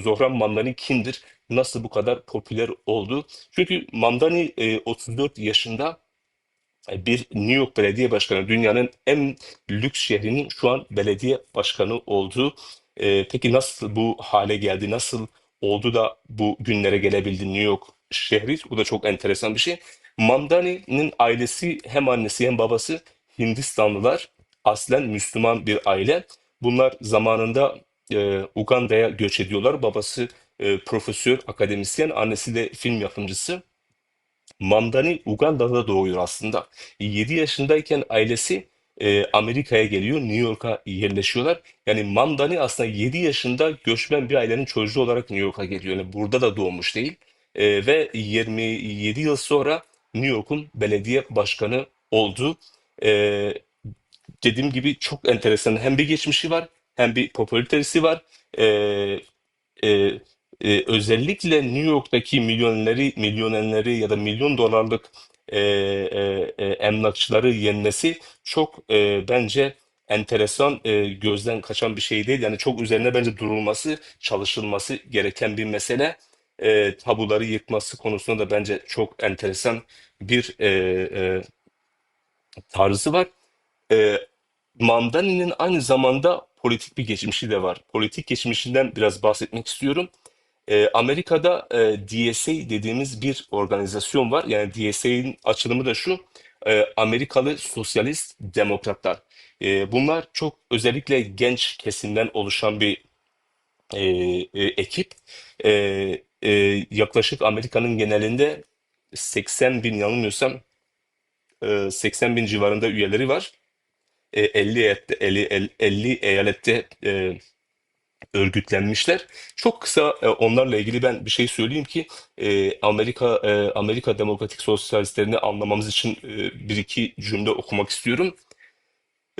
Zohran Mamdani kimdir? Nasıl bu kadar popüler oldu? Çünkü Mamdani e, 34 yaşında e, bir New York Belediye Başkanı, dünyanın en lüks şehrinin şu an belediye başkanı oldu. E, peki nasıl bu hale geldi? Nasıl oldu da bu günlere gelebildi New York şehri? Bu da çok enteresan bir şey. Mamdani'nin ailesi hem annesi hem babası Hindistanlılar. Aslen Müslüman bir aile. Bunlar zamanında e, Uganda'ya göç ediyorlar. Babası e, profesör, akademisyen, annesi de film yapımcısı. Mamdani Uganda'da doğuyor aslında. 7 yaşındayken ailesi e, Amerika'ya geliyor, New York'a yerleşiyorlar. Yani Mamdani aslında 7 yaşında göçmen bir ailenin çocuğu olarak New York'a geliyor. Yani burada da doğmuş değil. E, ve 27 yıl sonra New York'un belediye başkanı oldu. E, dediğim gibi çok enteresan. Hem bir geçmişi var, hem bir popülaritesi var. E, e, e, özellikle New York'taki milyonerleri, milyonerleri ya da milyon dolarlık e, e, e, emlakçıları yenmesi çok e, bence enteresan, e, gözden kaçan bir şey değil. Yani çok üzerine bence durulması, çalışılması gereken bir mesele. E, tabuları yıkması konusunda da bence çok enteresan bir e, e, tarzı var. E, Mandani'nin aynı zamanda politik bir geçmişi de var. Politik geçmişinden biraz bahsetmek istiyorum. Ee, Amerika'da e, DSA dediğimiz bir organizasyon var. Yani DSA'nin açılımı da şu. e, Amerikalı Sosyalist Demokratlar. E, bunlar çok özellikle genç kesimden oluşan bir e, e, ekip. E, e, yaklaşık Amerika'nın genelinde 80 bin yanılmıyorsam e, 80 bin civarında üyeleri var. E, 50 eyalette, 50, 50 eyalette e, örgütlenmişler. Çok kısa e, onlarla ilgili ben bir şey söyleyeyim ki e, Amerika e, Amerika Demokratik Sosyalistlerini anlamamız için e, bir iki cümle okumak istiyorum.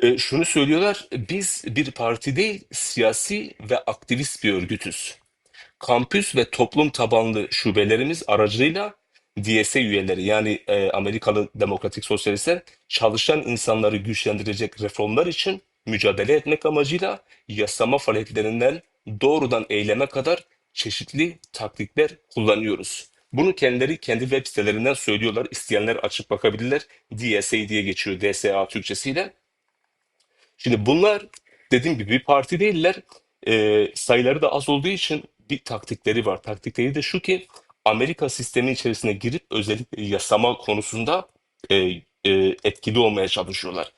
E, şunu söylüyorlar, biz bir parti değil, siyasi ve aktivist bir örgütüz. Kampüs ve toplum tabanlı şubelerimiz aracılığıyla DSA üyeleri yani e, Amerikalı Demokratik Sosyalistler çalışan insanları güçlendirecek reformlar için mücadele etmek amacıyla yasama faaliyetlerinden doğrudan eyleme kadar çeşitli taktikler kullanıyoruz. Bunu kendileri kendi web sitelerinden söylüyorlar. İsteyenler açıp bakabilirler. DSA diye geçiyor DSA Türkçesiyle. Şimdi bunlar dediğim gibi bir parti değiller. Ee, sayıları da az olduğu için bir taktikleri var. Taktikleri de şu ki Amerika sistemi içerisine girip özellikle yasama konusunda e, e, etkili olmaya çalışıyorlar.